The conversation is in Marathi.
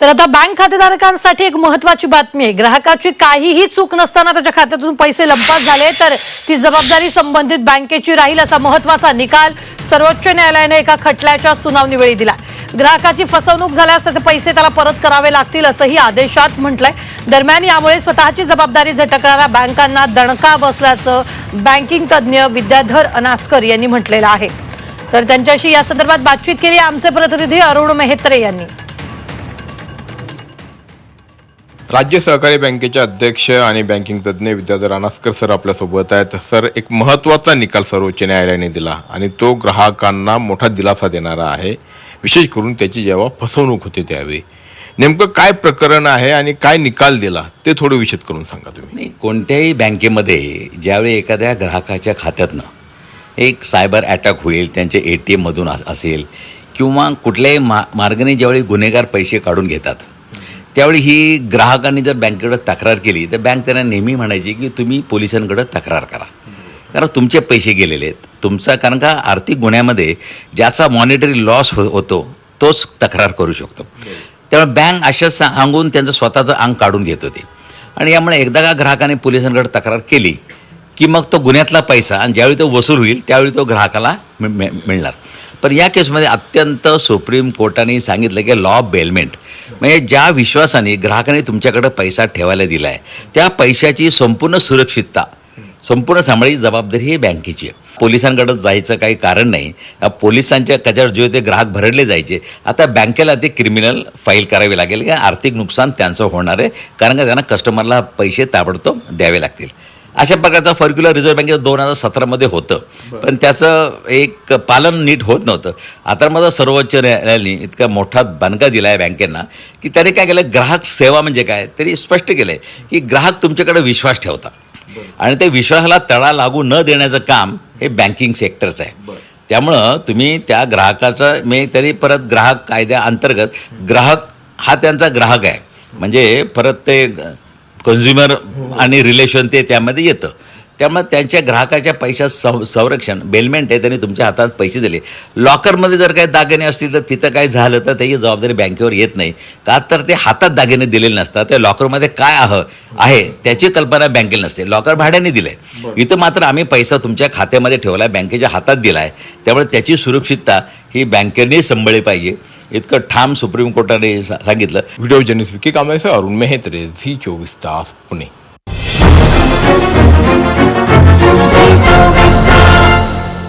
तर आता बँक खातेधारकांसाठी एक महत्वाची बातमी आहे. ग्राहकाची काहीही चूक नसताना त्याच्या खात्यातून पैसे लंपास झाले तर ती जबाबदारी संबंधित बँकेची राहील असा महत्त्वाचा निकाल सर्वोच्च न्यायालयाने एका खटल्याच्या सुनावणीवेळी दिला. ग्राहकाची फसवणूक झाल्यास त्याचे पैसे त्याला परत करावे लागतील असंही आदेशात म्हटलंय. दरम्यान यामुळे स्वतःची जबाबदारी झटकणाऱ्या बँकांना दणका बसल्याचं बँकिंग तज्ज्ञ विद्याधर अनास्कर यांनी म्हटलेलं आहे. तर त्यांच्याशी या संदर्भात बातचीत केली आमचे प्रतिनिधी अरुण मेहत्रे यांनी. राज्य सहकारी बँकेचे अध्यक्ष आणि बँकिंग तज्ज्ञ विद्याधर अनास्कर सर आपल्यासोबत आहेत. सर एक महत्त्वाचा निकाल सर्वोच्च न्यायालयाने दिला आणि तो ग्राहकांना मोठा दिलासा देणारा आहे. विशेष करून त्याची जेव्हा फसवणूक होते त्यावेळी. नेमकं काय प्रकरण आहे आणि काय निकाल दिला ते थोडं विशद करून सांगा तुम्ही. कोणत्याही बँकेमध्ये ज्यावेळी एखाद्या ग्राहकाच्या खात्यातनं एक सायबर अटॅक होईल त्यांच्या ए टी एममधून असेल किंवा कुठल्याही मा मार्गाने ज्यावेळी गुन्हेगार पैसे काढून घेतात त्यावेळी ही ग्राहकांनी जर बँकेकडं तक्रार केली तर बँक त्यांना नेहमी म्हणायची की तुम्ही पोलिसांकडं तक्रार करा. कारण तुमचे पैसे गेलेले आहेत. तुमचा कारण का आर्थिक गुन्ह्यामध्ये ज्याचा मॉनिटरी लॉस हो होतो तोच तक्रार करू शकतो. त्यामुळे बँक अशा सांगून त्यांचं स्वतःचं अंग काढून घेत होते. आणि यामुळे एकदा का ग्राहकाने पोलिसांकडे तक्रार केली की मग तो गुन्ह्यातला पैसा आणि ज्यावेळी तो वसूल होईल त्यावेळी तो ग्राहकाला मि- मिळणार. पण या केसमध्ये अत्यंत सुप्रीम कोर्टाने सांगितलं की लॉ ऑफ बेलमेंट म्हणजे ज्या विश्वासाने ग्राहकाने तुमच्याकडे पैसा ठेवायला दिला आहे त्या पैशाची संपूर्ण सुरक्षितता संपूर्ण सांभाळी जबाबदारी ही बँकेची आहे. पोलिसांकडे जायचं काही कारण नाही. पोलिसांच्या कच्यावर जे ते ग्राहक भरडले जायचे. आता बँकेला ते क्रिमिनल फाईल करावी लागेल का आर्थिक नुकसान त्यांचं होणार आहे. कारण का त्यांना कस्टमरला पैसे ताबडतोब द्यावे लागतील. अशा प्रकारचा फर्क्युलर रिझर्व्ह बँकेचं दोन हजार सतरामध्ये होतं. पण त्याचं एक पालन नीट होत नव्हतं. आता माझा सर्वोच्च न्यायालयाने इतका मोठा बनका दिला आहे बँकेंना की त्याने काय केलं? ग्राहक सेवा म्हणजे काय? तरी स्पष्ट केलं आहे की ग्राहक तुमच्याकडे विश्वास ठेवतात आणि ते विश्वासाला तडा लागू न देण्याचं काम हे बँकिंग सेक्टरचं आहे. त्यामुळं तुम्ही त्या ग्राहकाचं मी तरी परत ग्राहक कायद्याअंतर्गत ग्राहक हा त्यांचा ग्राहक आहे. म्हणजे परत ते कन्झ्युमर आणि रिलेशन ते त्यामध्ये येतं. त्यामुळे त्यांच्या ग्राहकाच्या पैशात सं संरक्षण बेलमेंट आहे त्यांनी तुमच्या हातात पैसे दिले. लॉकरमध्ये जर काही दागिने असतील तर तिथं काय झालं तर त्याची जबाबदारी बँकेवर येत नाही. का तर ते हातात दागिने दिलेले नसतात त्या लॉकरमध्ये काय आह आहे त्याची कल्पना बँकेला नसते. लॉकर भाड्याने दिलं आहे इथं मात्र आम्ही पैसा तुमच्या खात्यामध्ये ठेवला आहे बँकेच्या हातात दिला आहे त्यामुळे त्याची सुरक्षितता ही बँकेने सांभाळली पाहिजे. इतकं ठाम सुप्रीम कोर्टाने सांगितलं. Video journalist Vicky Kamble Arun Mehetre Zee चोवीस तास पुणे.